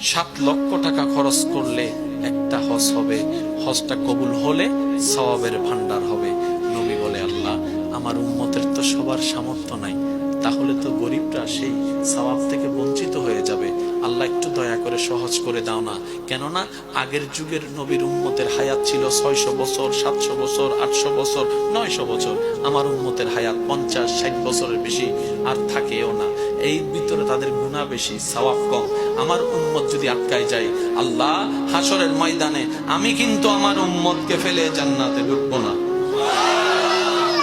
সাত লক্ষ টাকা খরচ করলে একটা হজ হবে। হজটা কবুল হলে সওয়াবের ভান্ডার হবে। নবী বলে, আল্লাহ, আমার উম্মতের তো সবার সামর্থ্য নাই। তাহলে তো গরিবরা সেই সওয়াব থেকে বঞ্চিত হয়ে যাবে। আল্লাহ, একটু দয়া করে সহজ করে দাও না। কেননা আগের যুগের নবীর উম্মতের হায়াত ছিল ছয়শো বছর, সাতশো বছর, আটশো বছর, নয়শো বছর। আমার উম্মতের হায়াত পঞ্চাশ, ষাট বছরের বেশি আর থাকেও না। এই ভিতরে তাদের গুণা বেশি, সওয়াব কম। আমার উম্মত যদি আটকায় যায়, আল্লাহ হাসরের ময়দানে আমি কিন্তু আমার উম্মতকে ফেলে জান্নাতে ঢুকবো না।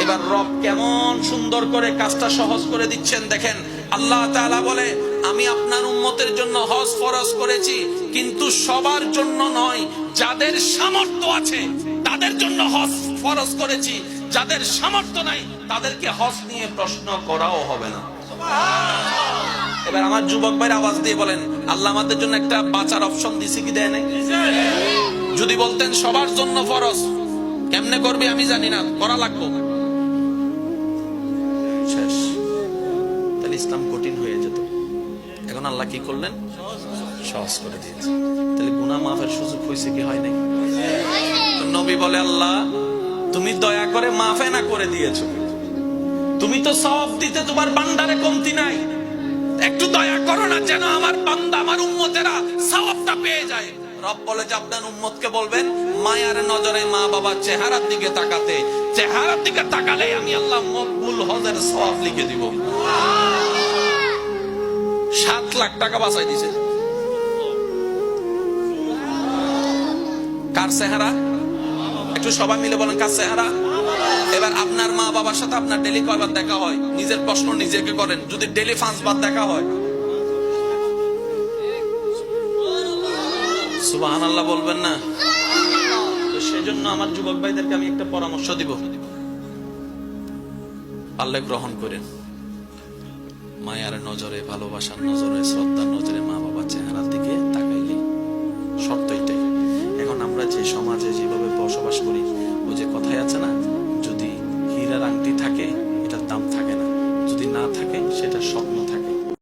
এবার রব কেমন সুন্দর করে কাজটা সহজ করে দিচ্ছেন, দেখেন। আল্লাহ তাআলা বলে, আমি আপনার উম্মতের জন্য হজ ফরজ করেছি, কিন্তু সবার জন্য নয়, যাদের সামর্থ্য আছে, তাদের জন্য হজ ফরজ করেছি। যাদের সামর্থ্য নাই, তাদেরকে হজ নিয়ে প্রশ্ন করাও হবে না। এবার আমার যুবক ভাইয়ের আওয়াজ দিয়ে বলেন, আল্লাহ আমাদের জন্য একটা বাঁচার অপশন দিছে কি দেয় যদি বলতেন সবার জন্য ফরজ, কেমনে করবে আমি জানি না, করা লাগবো। শেষ। তাহলে ইসলাম কঠিন হয়ে যেত। এখন আল্লাহ কি করলেন? সহজ করে দিয়েছে। তাহলে গুনা মাফের সুযোগ হয়েছে কি হয় নাই? নবী বলে, আল্লাহ, তুমি দয়া করে মাফে না করে দিয়েছ। তুমি তো সব দিতে তোমার বান্দারে কমতি নাই। একটু দয়া করো না যেন আমার বান্দা, আমার উম্মতেরা সওয়াবটা পেয়ে যায়। রব বলে যে আপনার উম্মতকে বলবেন, মায়ার নজরে মা বাবার চেহারার দিকে তাকাতে। চেহারার দিকে তাকালে আমি আল্লাহ মকবুল হজের সওয়াব লিখে দিব। সাত লাখ টাকা বাঁচাই দিছে। কার চেহারা? একটু সবাই মিলে বলেন, কার চেহারা? এবার আপনার মা বাবার সাথে আপনার ডেলি কয়বার দেখা হয়? নিজের প্রশ্ন নিজেকে করেন। যদি ডেলি পাঁচবার দেখা হয়। সুবাহান আল্লাহ বলবেন না? তো সেজন্য আমার যুবক ভাইদেরকে আমি একটা পরামর্শ দিব। আল্লাহ গ্রহণ করেন। মায়ার নজরে, ভালোবাসার নজরে, শ্রদ্ধার যদি হীরার